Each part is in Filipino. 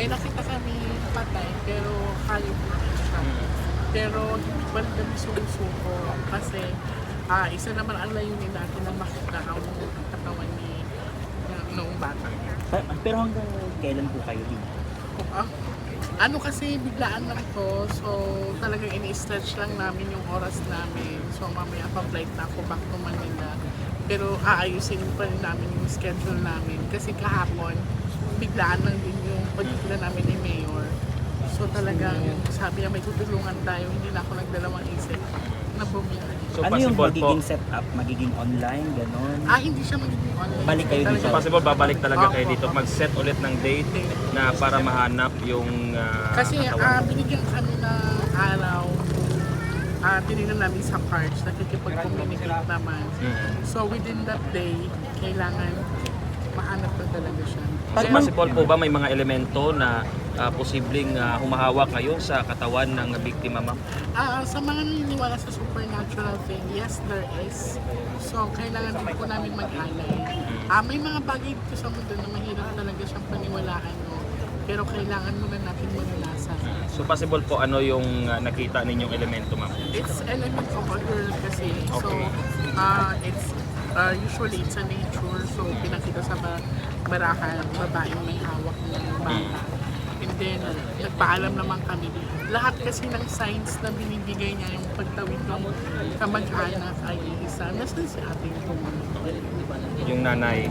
may nakita kami patay, pero mo siya. Pero hindi pa rin kami sumusuko kasi ah isa naman ang layunin natin na makita ang katawan ni ng noong bata. Pa- Pero hanggang kailan po kayo dito? Kung, ah, ano kasi biglaan lang to, so talagang ini-stretch lang namin yung oras namin. So mamaya pa flight na ako back to Manila. Pero aayusin pa rin namin yung schedule namin kasi kahapon biglaan lang din yung pelikula namin ni Mayor. So talagang sabi niya may tutulungan tayo, hindi na ako nagdalawang isip na bumili. So ano yung possible po, magiging setup? Magiging online, ganon? Ah, hindi siya magiging online. Balik kayo Talagang- so possible babalik talaga kayo Opo, dito, mag-set ulit ng date na para mahanap yung ah, Kasi ah, binigyan kami ng araw, ah tinignan namin sa cards, nakikipag-communicate naman. Mm. So within that day, kailangan mahanap na talaga siya. Pag Kaya- Possible po ba may mga elemento na ah, posibleng ah, humahawak kayo sa katawan ng biktima ma'am? Ah, sa mga naniniwala sa supernatural thing, yes, there is. So, kailangan din po namin mag-alay. Ah, may mga bagay dito sa mundo na mahirap talaga siyang paniwalaan mo. Pero kailangan muna natin manalasan. So possible po ano yung ah, nakita ninyong elemento ma'am? It's element of a girl kasi. So, Okay. uh, it's uh, usually it's a nature. So, pinakita barahan, babaeng may hawak ng bata. And then, nagpaalam naman kami. Lahat kasi ng signs na binibigay niya yung pagtawid ng kamag-anak ay isa. Nasaan si ating tumunod? Yung nanay,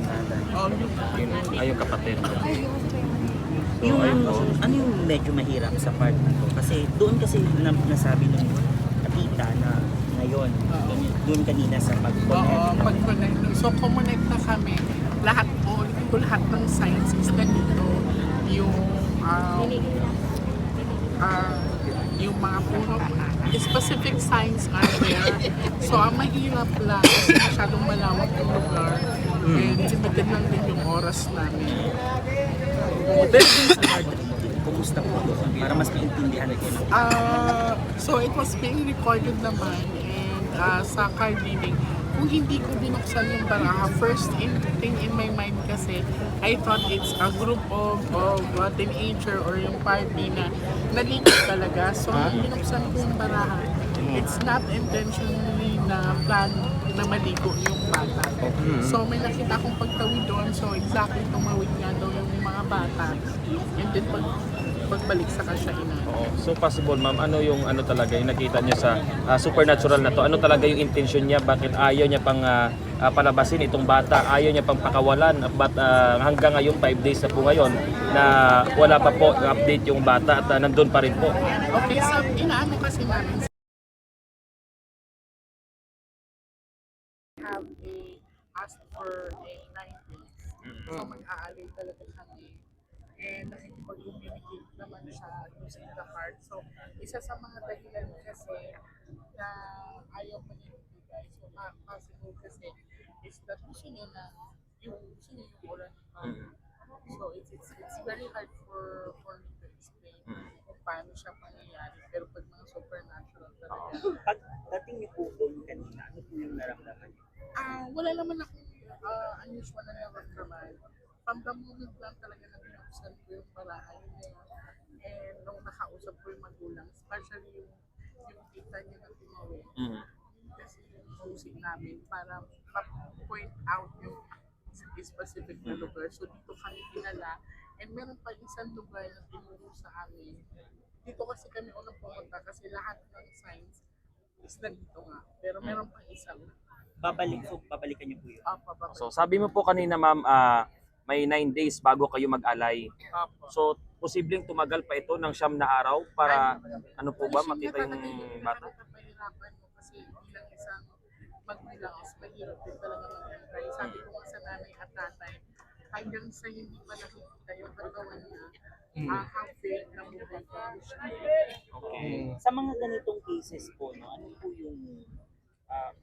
Oh, yung yung, ay yung kapatid. So yung, ayun po. ano yung medyo mahirap sa part na to? Kasi doon kasi na, nasabi ng kapita na ngayon, doon kanina sa Oo, pag-connect. pag-connect. So, connect na kami. Lahat ko lahat ng signs is nandito. Yung, um, ah, yung mga puro, specific signs are there. So, ang mahirap lang kasi masyadong malawak yung lugar. And limited lang din yung oras namin. Oh, then, sa kumusta po? Para mas maintindihan ko na. Ah, so it was being recorded naman and ah, sa card reading, kung hindi ko binuksan yung baraha, first in, thing in my mind kasi, I thought it's a group of, of uh, teenager or yung party na naligo talaga. So, nung binuksan ko yung baraha, it's not intentionally na plan na maligo yung bata. So, may nakita akong pagtawid doon. So, exactly tumawid nga daw yung mga bata. And then, pag, pagbalik sa kasya ina. Oo. So possible ma'am, ano yung ano talaga yung nakita niya sa ah, supernatural na to? Ano talaga yung intention niya? Bakit ayaw niya pang ah, ah, palabasin itong bata? Ayaw niya pang pakawalan? But ah, hanggang ngayon, 5 days na po ngayon, na wala pa po update yung bata at ah, nandun pa rin po. Okay, so inaano kasi namin have a ask for a 9 days. So mag-aalay talaga kami. And nakikipag-communicate naman siya using the card. So isa sa mga dahilan kasi na ayaw pa niya ibigay. So ma- possible kasi is that gusto niya na yung gusto niya yung oral ni Father. So it's, it's, it's very hard for for me to explain kung paano siya pangyayari. Pero pag mga supernatural talaga, Pag dating niyo po doon kanina, ano po yung naramdaman niyo? Ah, wala naman akong uh, unusual na naramdaman. From the moment lang talaga na binuksan ko yung barahan niya. And nung nakausap ko yung magulang, especially yung, yung tita niya na tumawid, kasi yung music namin para ma-point out yung specific na lugar. So dito kami dinala. And meron pa isang lugar na tinuro sa amin. Dito kasi kami unang pumunta kasi lahat ng signs is nandito nga. Pero meron pa isang Babalik, so babalikan niyo po yun. Baba. So sabi mo po kanina ma'am, ah, may 9 days bago kayo mag-alay. So posibleng tumagal pa ito ng siyam na araw para ano po ba makita yung bata? Kasi bilang isang magbilang is mahirap din talaga mag-antay. Sabi ko sa nanay at tatay, hanggang sa hindi pa nakikita yung katawan niya, ah, how na mo ba siya. Okay. Sa mga ganitong cases po, no, ano po yung ah,